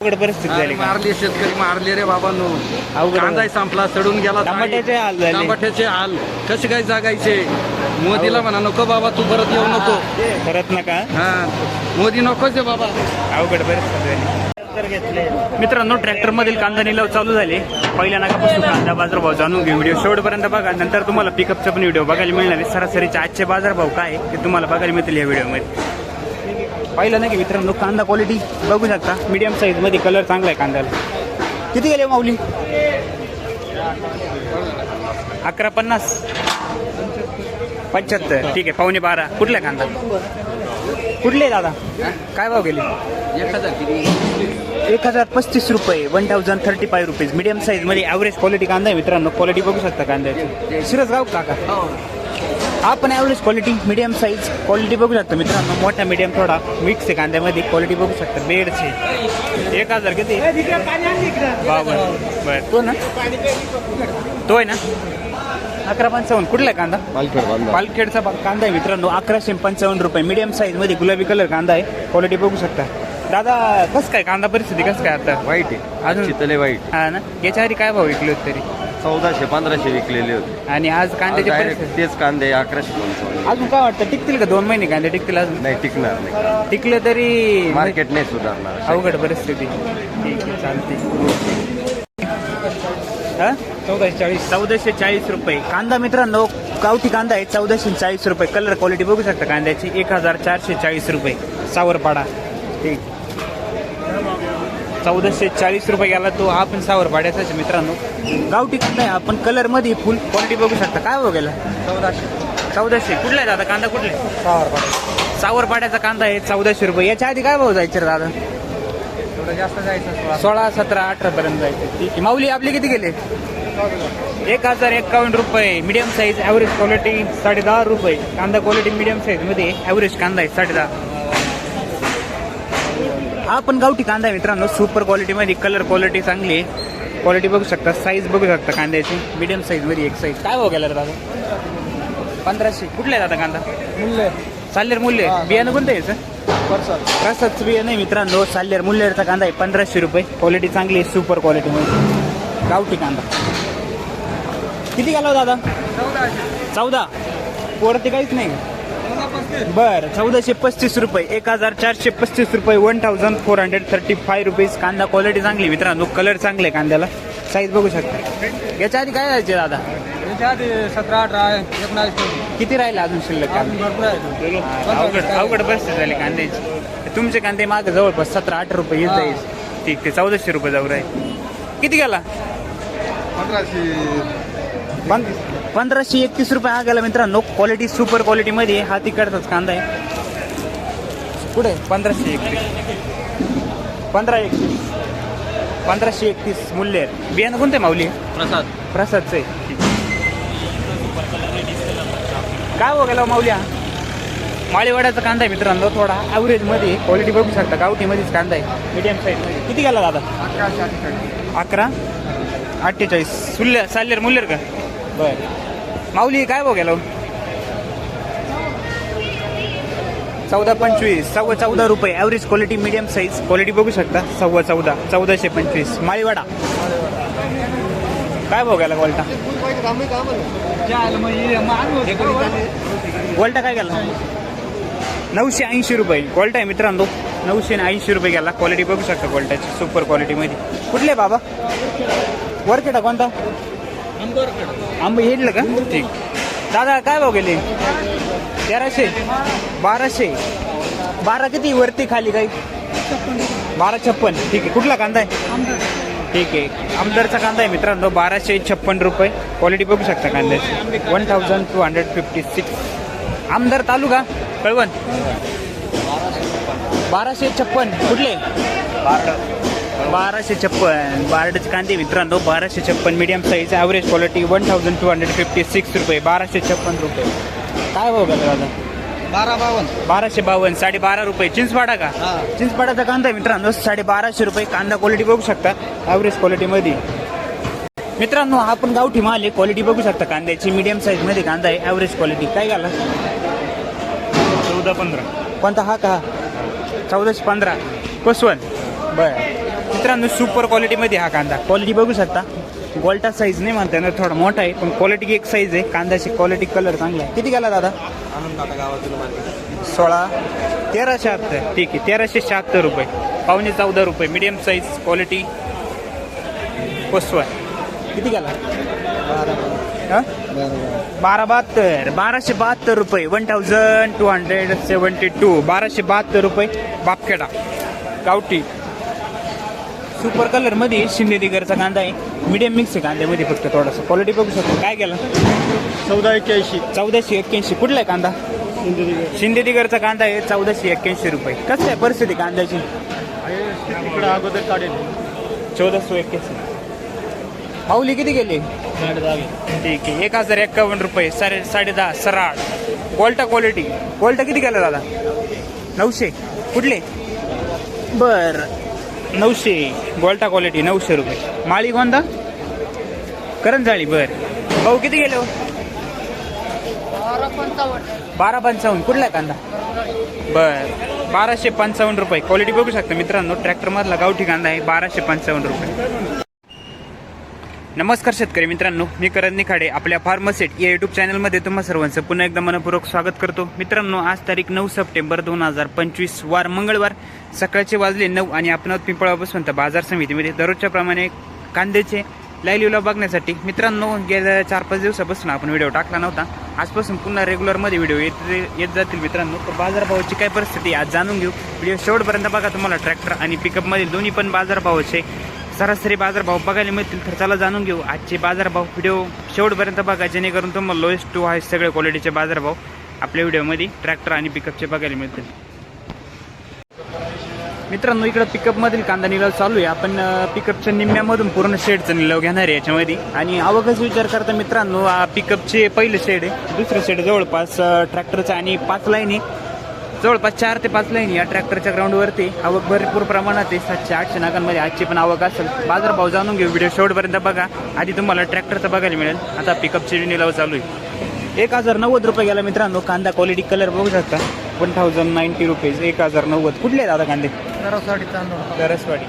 अवघड परिस्थिती झाली का? मारले शेतकरी मारले रे बाबा नो अवघड कांदा संपला सडून गेला टमाट्याचे हाल झाले. टमाट्याचे हाल. कसे काय जागायचे? मोदीला म्हणा नको बाबा तू परत येऊ नको. करत नका. हा. मोदी नकोच आहे बाबा. अवघड परिस्थिती झाली. मित्रांनो ट्रॅक्टर मधील कांदा निलाव चालू झाले. पहिल्या नाकापासून कांदा बाजारभाव जाणून घेऊ व्हिडिओ शेवटपर्यंत बघा. नंतर तुम्हाला पिकअपचा पण व्हिडिओ बघायला मिळणार आहे. सरासरीचे आजचे बाजारभाव काय आहे ते तुम्हाला बघायला मिळतील या व्हिडिओमध्ये. पाहिलं नाही की मित्रांनो? कांदा क्वालिटी बघू शकता. मीडियम साईजमध्ये कलर चांगला आहे कांद्याला. किती गेले माऊली? अकरा पन्नास. पंच्याहत्तर. ठीक आहे पावणे बारा. कुठला आहे कांदा? कुठले आहे दादा? काय भाव गेले? एक हजार पस्तीस रुपये. One thousand thirty five rupees medium साईजमध्ये ॲव्हरेज क्वालिटी कांदा आहे मित्रांनो. क्वालिटी बघू शकता कांद्याची. शिरसगाव काका हा पण average quality medium size quality बघू शकता मित्रांनो. मोठा मीडियम थोडा. मिक्स आहे कांद्यामध्ये. क्वालिटी बघू शकता. बेडचे एक हजार किती? बावन बर. तो ना? तो आहे ना? अकरा पंचावन्न. कुठला आहे कांदा? पालखेडचा बा- कांदा आहे मित्रांनो. अकराशे पंचावन्न रुपये. मीडियम साईजमध्ये गुलाबी कलर कांदा आहे. क्वालिटी बघू शकता. दादा कसं काय? कांदा परिस्थिती कसं काय आता? वाईट आहे. अजून? वाईट हा ना? याच्या आधी काय भाव विकले तरी? चौदाशे पंधराशे विकलेले होते. आणि आज कांद्याची परिस्थिती? तेच कांदे अकराशे पंचावन्न अजून काय वाटतं? टिकतील का? दोन महिने कांदे टिकतील अजून? नाही टिकणार नाही. टिकले तरी मार्केट नाही सुधारणार. अवघड परिस्थिती. ठीक आहे चालते हा? चौदाशे चाळीस. चौदाशे चाळीस रुपये. कांदा मित्रांनो गावठी कांदा आहे चौदाशे चाळीस रुपये. कलर क्वालिटी बघू शकता कांद्याची. एक हजार चारशे चाळीस रुपये. सावरपाडा. ठीक. चौदाशे चाळीस रुपये गेला तो. हा पण सावरपाड्याचाच मित्रांनो. गावठी कांदा आहे आपण कलरमध्ये फुल क्वालिटी बघू शकता. काय गेला? चौदाशे. चौदाशे. कुठला आहे दादा? कांदा कुठला आहे? सावरपाड्याचा कांदा आहे चौदाशे रुपये. याच्या आधी काय भाव जायचे दादा? थोडं जास्त जायचं सोळा. सतरा अठरा पर्यंत जायचे. ठीक आहे. माऊली आपले किती गेले? एक हजार एक्कावन्न रुपये. मीडियम साईज ॲव्हरेज क्वालिटी साडे दहा रुपये. कांदा क्वालिटी मीडियम साईजमध्ये ॲव्हरेज कांदा आहे साडे दहा हा पण गावठी कांदा आहे मित्रांनो. सुपर क्वालिटी मध्ये कलर क्वालिटी चांगली आहे. क्वालिटी बघू शकता साईज बघू शकता कांद्याची. मीडियम साईजमध्ये एक साईज काय भाव गेला दादा? पंधराशे. कुठला आहे दादा कांदा? मूल्य साल्लेर मूल्य बियाणं कोणतं आहे याचं? प्रसादचं बियाणं आहे मित्रांनो. साल्लेर मुल्लेरचा कांदा आहे पंधराशे रुपये. क्वालिटी चांगली आहे सुपर क्वालिटीमध्ये गावठी कांदा. किती गेला हो दादा? चौदा. वरती काहीच नाही. बर चौदाशे पस्तीस रुपये एक हजार चारशे पस्तीस रुपये one thousand four hundred thirty five rupees कांदा क्वालिटी चांगली मित्रांनो कलर चांगले आहे कांद्याला. साईज बघू शकता. याच्या आधी काय जायचे दादा? याच्या आधी सतरा अठरा एकोणावीस किती राहिले अजून शिल्लक कांदा? भरपूर आहे अवघड अवघड परिस्थिती झाली कांद्याची. तुमचे कांदे मागे जवळपास सतरा अठरा रुपये येत जाईल. ठीक ते चौदाशे रुपये जाऊ राहील. किती गेला? पं- पंधराशे एकतीस रुपये हा गेला मित्रांनो क्वालिटी सुपर क्वालिटी मध्ये हा तिकडचाच कांदा आहे. पुढे पंधराशे एकतीस. पंधरा एकतीस. पंधराशे एकतीस मूल्य. बियाणं कोणते माऊली? प्रसाद. प्रसादचं आहे. काय हो गेला माऊली? हा माळीवाड्याचा कांदा आहे मित्रांनो थोडा ॲव्हरेजमध्ये. क्वालिटी बघू शकता गावठी मध्येच कांदा आहे. मीडियम साईजमध्ये किती गेला दादा? अठ्ठेचाळीस अकरा? अठ्ठेचाळीस. सुल्य साल्लेर मुल्लेर का? बर. माऊली काय भाव गेलो हो? चौदा पंचवीस सव्वा चौदा रुपये. Average quality medium size quality बघू शकता? सव्वा चौदा चौदाशे पंचवीस. माळीवाडा. काय भाव गेला गोल्टा गोल्टा काय गेला? नऊशे ऐंशी रुपये. गोल्टा आहे मित्रांनो. नऊशे ऐंशी रुपये गेला. क्वालिटी बघू शकता गोल्टाची सुपर क्वालिटीमध्ये कुठले बाबा? वर्केटा कोणता? आंबे हेडलं का? ठीक. दादा काय भाव गेले? तेराशे बाराशे बारा किती वरती खाली काही? बारा छप्पन. ठीक आहे. कुठला कांदा आहे? ठीक आहे. आमदारचा कांदा आहे मित्रांनो बाराशे छप्पन रुपये. क्वालिटी बघू शकता कांद्याची. One thousand two hundred fifty six आमदार तालुका कळवण. बाराशे छप्पन. कुठले? बाराशे छप्पन बारडचे कांदे मित्रांनो बाराशे छप्पन medium size average quality one thousand two hundred fifty six रुपये बाराशे छप्पन रुपये. काय भाव गेला दादा? बारा बावन्न बाराशे बावन्न साडे बारा रुपये चिंचपाडा का? हा. चिंचपाडाचा कांदा आहे मित्रांनो साडे बाराशे रुपये. कांदा क्वालिटी बघू शकता ॲव्हरेज क्वालिटीमध्ये मित्रांनो हा पण गावठी माल आहे क्वालिटी बघू शकता कांद्याची. मीडियम साईजमध्ये कांदा आहे ॲव्हरेज क्वालिटी काय घाला चौदा पंधरा. कोणता हा का? चौदाशे पंधरा. कोसवन बर. मित्रांनो सुपर क्वालिटीमध्ये हा कांदा. क्वालिटी बघू शकता. गोल्टा साईज नाही म्हणता येणार थोडा मोठा आहे पण क्वालिटी एक साईज आहे. कांद्याची क्वालिटी कलर चांगला आहे. किती गेला दादा? सोळा. तेराशे शहात्तर ठीक आहे तेराशे शहात्तर रुपये. पावणे चौदा रुपये. मिडियम साईज क्वालिटी पोसवा किती गेला? बारा. बहात्तर. बाराशे बहात्तर रुपये. One thousand two hundred seventy two बाराशे बहात्तर रुपये. बापखेडा. गावठी. सुपर कलरमध्ये शिंदे दिगरचा कांदा आहे. मीडियम मिक्स आहे कांद्यामध्ये फक्त थोडासा. क्वालिटी बघू शकतो. काय केला? चौदा एक्क्याऐंशी. चौदाशे एक्क्याऐंशी. कुठला आहे कांदा? शिंदे दिगरचा कांदा आहे. चौदाशे एक्क्याऐंशी रुपये. कसं आहे परिस्थिती कांद्याची? इकडे अगोदर काढेल. चौदाशे एक्क्याऐंशी. माऊली किती गेले ठीक आहे. एक हजार एक्कावन्न रुपये. साडे साडे दहा सराळ. कोल्टा क्वालिटी कोल्टा किती गेला दादा? नऊशे. कुठले? बर. नऊशे गोल्टा क्वालिटी नऊशे रुपये. माळी कोणता? करंजाळी बर. भाऊ किती गेले हो? बारा पंचावन्न. कुठला आहे कांदा? बर. बाराशे पंचावन्न रुपये. क्वालिटी बघू शकता मित्रांनो ट्रॅक्टर मधला गावठी कांदा आहे बाराशे पंचावन्न रुपये. नमस्कार शेतकरी मित्रांनो मी करण निखाडे आपल्या फार्मसेट या युट्यूब चॅनलमध्ये तुम्हा सर्वांचं पुन्हा एकदा मनपूर्वक स्वागत करतो. मित्रांनो आज तारीख नऊ सप्टेंबर दोन हजार पंचवीस वार मंगळवार. सकाळचे वाजले नऊ आणि आपण आहोत पिंपळा बसवंत बाजार समितीमध्ये दररोजच्या प्रमाणे कांद्याचे लाईव्ह बघण्यासाठी मित्रांनो गेल्या चार पाच दिवसापासून आपण व्हिडिओ टाकला नव्हता. आजपासून पुन्हा रेग्युलरमध्ये व्हिडिओ येत येत जातील मित्रांनो. तर बाजारभावाची काय परिस्थिती आज जाणून घेऊ. व्हिडिओ शेवटपर्यंत बघा तुम्हाला ट्रॅक्टर आणि पिकअपमधील दोन्ही पण बाजारभावाचे सरासरी बाजारभाव बघायला मिळतील. तर चला जाणून घेऊ. आजचे बाजारभाव व्हिडिओ शेवटपर्यंत बघा जेणेकरून तुम्हाला लोएस्ट टू हाय सगळे क्वालिटीचे बाजारभाव आपल्या व्हिडिओमध्ये ट्रॅक्टर आणि पिकअपचे बघायला मिळतील. मित्रांनो इकडं पिकअपमधील कांदा निलाव चालू आहे. आपण पिकअपच्या निम्म्यामधून पूर्ण शेडचा निलाव घेणार आहे याच्यामध्ये. आणि आवकच विचार करता मित्रांनो पिकअपचे पहिले शेड आहे. दुसरं शेड जवळपास ट्रॅक्टरचं आणि पाच लाईन आहे. जवळपास चार ते पाच लाईन या ट्रॅक्टरच्या ग्राउंडवरती आवक भरपूर प्रमाणात आहे. सातशे आठशे नागांमध्ये आजची पण आवक असेल. बाजारभाव जाणून घेऊ. व्हिडिओ शेवटपर्यंत बघा. आधी तुम्हाला ट्रॅक्टरचं बघायला मिळेल. आता पिकअपचे निलाव चालू आहे. एक हजार नव्वद रुपये गेला मित्रांनो. कांदा क्वालिटी कलर बघू शकता. वन थाउजंड नाईन्टी रुपीज एक हजार नव्वद. कुठले आहेत कांदे? साडी तांदूळ. सरसवाडी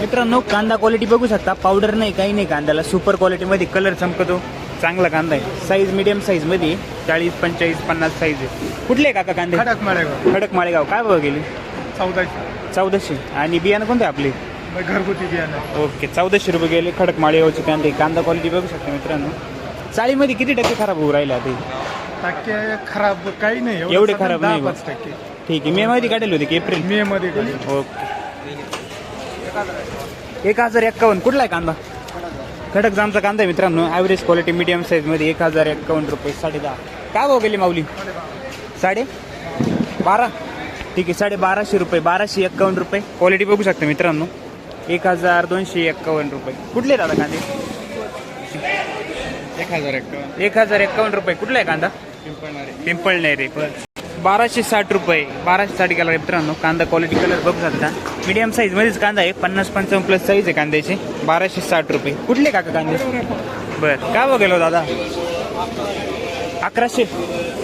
मित्रांनो कांदा क्वालिटी बघू शकता. पावडर नाही काही नाही कांद्याला. सुपर क्वालिटीमध्ये कलर चमकतो. चांगला कांदा आहे. साईज मिडियम साईजमध्ये चाळीस पंचेचाळीस पन्नास साईज आहे. कुठले आहे काका कांदे? खडक माळेगाव. खडक माळेगाव. काय बघ गेली? चौदाशे. चौदाशे. आणि बियाणं कोणते आपले? घरगुती बियाणं. ओके चौदाशे रुपये गेले. खडक माळेगावचे कांदे. कांदा क्वालिटी बघू शकता मित्रांनो. चाळीमध्ये किती टक्के खराब होऊ राहिले आता हे? टक्के खराब काही नाही. एवढे खराब नाही पाच टक्के. ठीक आहे. मे मध्ये काढले होते की एप्रिल? मे मध्ये. ओके. एक हजार एक्कावन्न. कुठला आहे कांदा? खडक जामचा कांदा आहे मित्रांनो. ॲव्हरेज क्वालिटी मीडियम साईजमध्ये एक हजार एक्कावन्न रुपये साडे दहा काय भाव गेली माऊली? साडे बारा. ठीक आहे साडे बाराशे रुपये बाराशे एक्कावन्न रुपये. क्वालिटी बघू शकता मित्रांनो. एक हजार दोनशे एक्कावन्न रुपये. कुठले दादा कांदे? एक हजार एक एक हजार एक्कावन्न रुपये. कुठला आहे कांदा? पिंपळणे रे बाराशे साठ रुपये बाराशे साठ गेला मित्रांनो. कांदा क्वालिटी कलर बघू शकता. मीडियम साईज मध्येच कांदा आहे. पन्नास पंचावन्न प्लस साईज आहे कांद्याचे. बाराशे साठ रुपये. कुठले काका कांदे? बर. काय बघेलो हो दादा? अकराशे.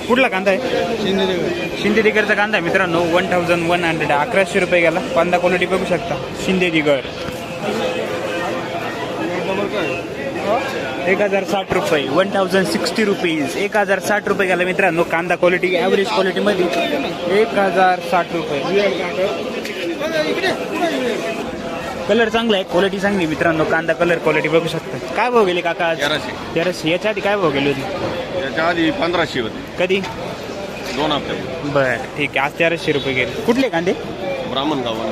कुठला कांदा आहे? शिंदेदिगरचा कांदा आहे मित्रांनो. वन थाउजंड वन हंड्रेड अकराशे रुपये गेला. कांदा क्वालिटी बघू शकता. शिंदेदिगर एक हजार साठ रुपये. वन थाउजंड सिक्स्टी रुपीज एक हजार साठ रुपये गेला मित्रांनो कांदा क्वालिटी ॲव्हरेज क्वालिटीमध्ये एक हजार साठ रुपये. कलर चांगला आहे क्वालिटी चांगली मित्रांनो कांदा कलर क्वालिटी बघू शकता. काय भाव गेले काका तेराशे. तेराशे. याच्या आधी काय भाव गेले होते? याच्या आधी पंधराशे होते. कधी? दोन हप्ते बरं ठीक आहे. आज तेराशे रुपये गेले. कुठले कांदे? ब्राह्मण गाव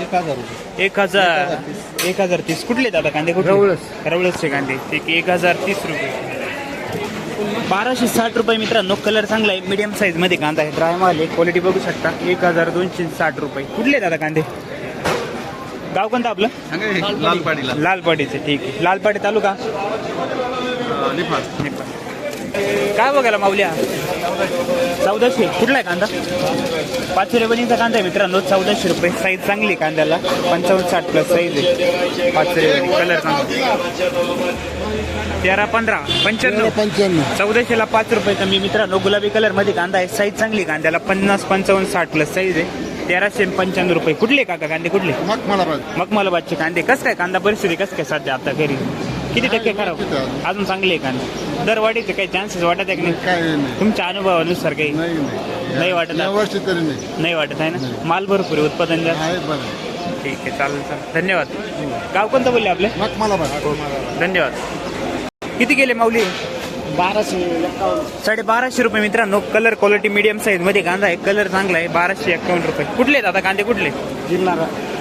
एक हजार रुपये. एक हजार. एक हजार तीस. कुठले दादा कांदे? कुठले? रवळच. रवळसचे कांदे. ठीक एक हजार तीस रुपये. बाराशे साठ रुपये मित्रांनो कलर चांगला आहे. मीडियम साईजमध्ये कांदा आहे. ड्राय माल आहे. क्वालिटी बघू शकता. एक हजार दोनशे साठ रुपये. कुठले दादा कांदे? गाव कोणतं आपलं? लालपाडीला. लालपाडीचे. ठीक आहे. लालपाडी तालुका. काय बघायला माऊल्या चौदाशे. कुठला आहे कांदा? पाचशे रेवणीचा कांदा आहे मित्रांनो. चौदाशे रुपये साईज चांगली आहे कांद्याला. पंचावन्न साठ प्लस साईज आहे. पाचशे रेवणी कलर चांगला तेरा पंधरा. पंच्याण्णव. पंच्याण्णव. चौदाशेला पाच रुपये कमी. मित्रांनो गुलाबी कलरमध्ये कांदा आहे. साईज चांगली आहे कांद्याला. पन्नास पंचावन्न साठ प्लस साईज आहे. तेराशे पंच्याण्णव रुपये. कुठले काका कांदे? कुठले? मग मला मग मला बादचे कांदे. कसं काय कांदा? परिस्थिती कसं काय सध्या आता घरी? किती टक्के खराब? अजून चांगले आहे कांदे दर वाढीचे काही चान्सेस वाटत आहे की नाही? तुमच्या अनुभवानुसार काही? नाही वाटत नाही. वाटत आहे ना? माल भरपूर आहे, उत्पादन ठीक आहे चालेल चालेल. धन्यवाद. गाव कोणतं बोलले आपले? मग मला बरं धन्यवाद. किती गेले माऊली? बाराशे साडे बाराशे रुपये मित्रांनो. कलर क्वालिटी मीडियम साईजमध्ये कांदा आहे. कलर चांगला आहे. बाराशे एक्कावन्न रुपये. कुठले आहेत आता? कांदे कुठले? गिरणार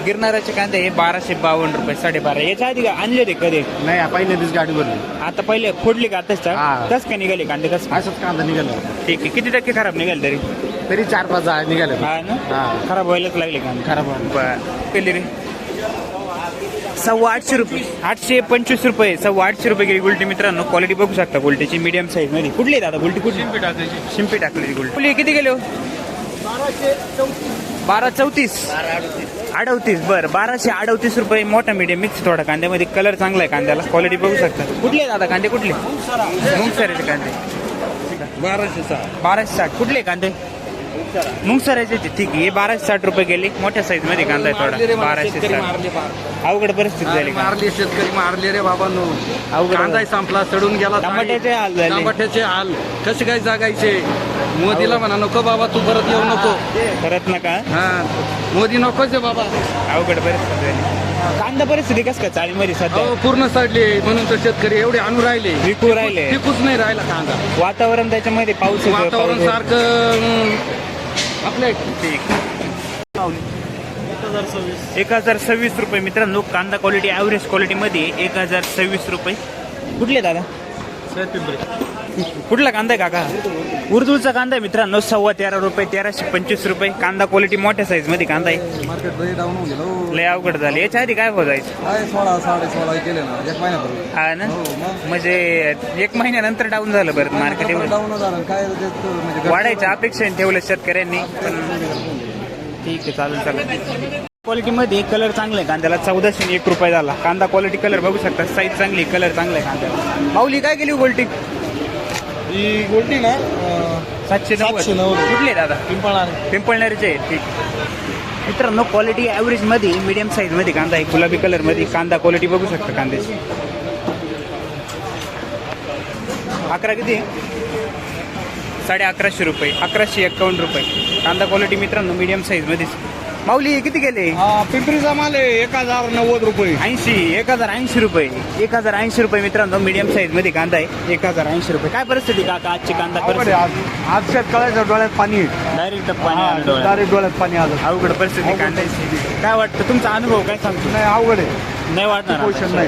गिरणाराचे कांदे हे बाराशे बावन्न रुपये साडेबारा. याच्या आधी का आणले ते कधी? नाही पहिल्या दिवस गाडी भरली आता पहिले फोडली का आताच हा. कस काय निघाले कांदे? कस? असंच कांदा निघाला. ठीक आहे. किती टक्के खराब निघाले तरी? तरी चार पाच जा- निघाले. हा ना? हा. खराब व्हायलाच लागले कांदे. खराब व्हायला. बर. केली रे. सव्वा आठशे रुपये. आठशे पंचवीस रुपये. सव्वा आठशे रुपये गेली गुलटी मित्रांनो. क्वालिटी बघू शकता गुलटीची मीडियम साईजमध्ये. कुठली आहे दादा गुलटी कुठली? शिंपी टाकली शिंपी टाकलेली गुलटी किती गेलो बारा चौतीस. अडवतीस बरं. बाराशे अडवतीस रुपये मोठा मीडियम मिक्स थोडा. कांद्यामध्ये कलर चांगला आहे कांद्याला. क्वालिटी बघू शकता. कुठले आहेत दादा कांदे? कुठले? मुंगसराचे कांदे. बाराशे सहा बाराशे साठ. कुठले कांदे? मुंगसराचे ते. ठीक आहे. हे बाराशे साठ रुपये गेले. मोठ्या साईजमध्ये कांदा आहे थोडा. बाराशे साठ. मारले फार. अवघड परिस्थिती झाली मारले शेतकरी मारले रे बाबांनो अवघड. कांदा संपला सडून गेला टमाट्याचे हाल झाले. टमाट्याचे हाल. कसे काय जागायचे? मोदीला म्हणा नको बाबा तू परत येऊ नको. करत नका. हा. मोदी नकोच आहे बाबा. अवघड परिस्थिती झाली कांदा परिस्थिती कसं काय चाळीमध्ये सध्या? अहो पूर्ण सडले. म्हणून तर शेतकरी एवढे आणू राहिले. विकू राहिले. विकूच नाही राहिला कांदा. वातावरण त्याच्यामध्ये पाऊस वातावरण पाऊस. सारखं अं, आपल्या ठीक. एक हजार सव्वीस रुपये मित्रांनो कांदा क्वालिटी ॲव्हरेज क्वालिटीमध्ये एक हजार सव्वीस रुपये. कुठले दादा? कुठला कांदा आहे काका? उर्दूचा कांदा आहे मित्रांनो सव्वा तेरा रुपये तेराशे पंचवीस रुपये. कांदा क्वालिटी मोठ्या साईजमध्ये कांदा आहे. मार्केट डाऊन होऊन गेलो लय अवघड झाले. याच्या आधी काय बोलायचं काय सोळा साडे सोळा केले ना एक हा ना? हो, मग. म्हणजे एक महिन्यानंतर डाऊन झालं परत मार्केट एवढं. डाऊन झालं काय ते तो म्हणजे वाढायच्या अपेक्षेने ठेवलं शेतकऱ्यांनी पण ठीक आहे चालेल चालेल. क्वालिटीमध्ये कलर चांगला आहे. कांद्याला चौदाशे एक रुपये झाला. कांदा क्वालिटी कलर बघू शकता. साईज चांगली कलर चांगला आहे कांद्याला. माऊली काय गेली गोल्टी ही गोल्टी ना सातशे सातशे नव्वद. कुठले दादा? पिंपळा पिंपळणारीचे ठीक. मित्रांनो क्वालिटी ॲव्हरेजमध्ये मीडियम साईजमध्ये कांदा आहे. गुलाबी कलरमध्ये कांदा क्वालिटी बघू शकता कांद्याची. अकरा किती? साडे अकराशे रुपये. अकराशे एक्कावन्न रुपये. कांदा क्वालिटी मित्रांनो मीडियम साईज मध्येच. माऊली किती गेले? पिंपरीचा माल आहे एक हजार नव्वद रुपये. ऐंशी एक हजार ऐंशी रुपये. एक हजार ऐंशी रुपये मित्रांनो मीडियम साईजमध्ये कांदा आहे. एक हजार ऐंशी रुपये. काय परिस्थिती काका आजची कांदा अवघड आहे आज. आज शेतकऱ्याच्या डोळ्यात पाणी आहे. डायरेक्ट पाणी आलं डोळ्यात. डायरेक्ट डोळ्यात पाणी आलं. अवघड परिस्थिती कांद्याची काय वाटतं तुमचा अनुभव काय सांगतो? नाही अवघड आहे. नाही वाटणार पोषण नाही.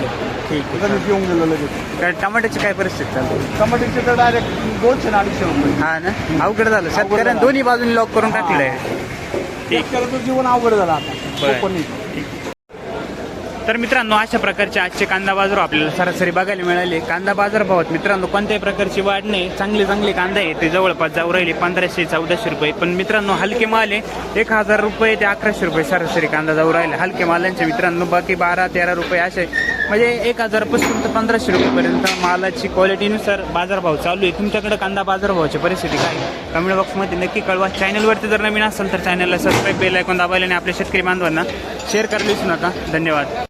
ठीक आहे त्याचं मी पिऊन गेलो लगेच. काय टमाट्याची काय परिस्थिती चालू टमाटीचे तर डायरेक्ट दोनशे आणि अडीचशे रुपये. हा ना? अवघड झालं. शेतकऱ्यांनी दोन्ही बाजूनी लॉक करून टाकलंय. शेतकऱ्याचं जीवन अवघड झालं आता. तर मित्रांनो अशा प्रकारचे आजचे कांदा बाजार आपल्याला सरासरी बघायला मिळाले. कांदा बाजार भावात मित्रांनो कोणत्याही प्रकारची वाढ नाही. चांगले चांगले कांदा आहे ते जवळपास जाऊ राहिले पंधराशे चौदाशे रुपये. पण मित्रांनो हलके माल आहे. एक हजार रुपये ते अकराशे रुपये सरासरी कांदा जाऊ राहिले. हलके मालांचे मित्रांनो बाकी बारा तेरा रुपये असे म्हणजे एक हजारपासून तर पंधराशे रुपयेपर्यंत मालाची क्वालिटीनुसार बाजारभाव चालू आहे. तुमच्याकडे कांदा बाजारभावाची परिस्थिती काय कमेंट बॉक्समध्ये नक्की कळवा. चॅनलवरती जर नवीन असेल तर चॅनलला सबस्क्राईब बेल ऐकून दाबायला आणि आपल्या शेतकरी बांधवांना शेअर करायला विसरू नका. धन्यवाद.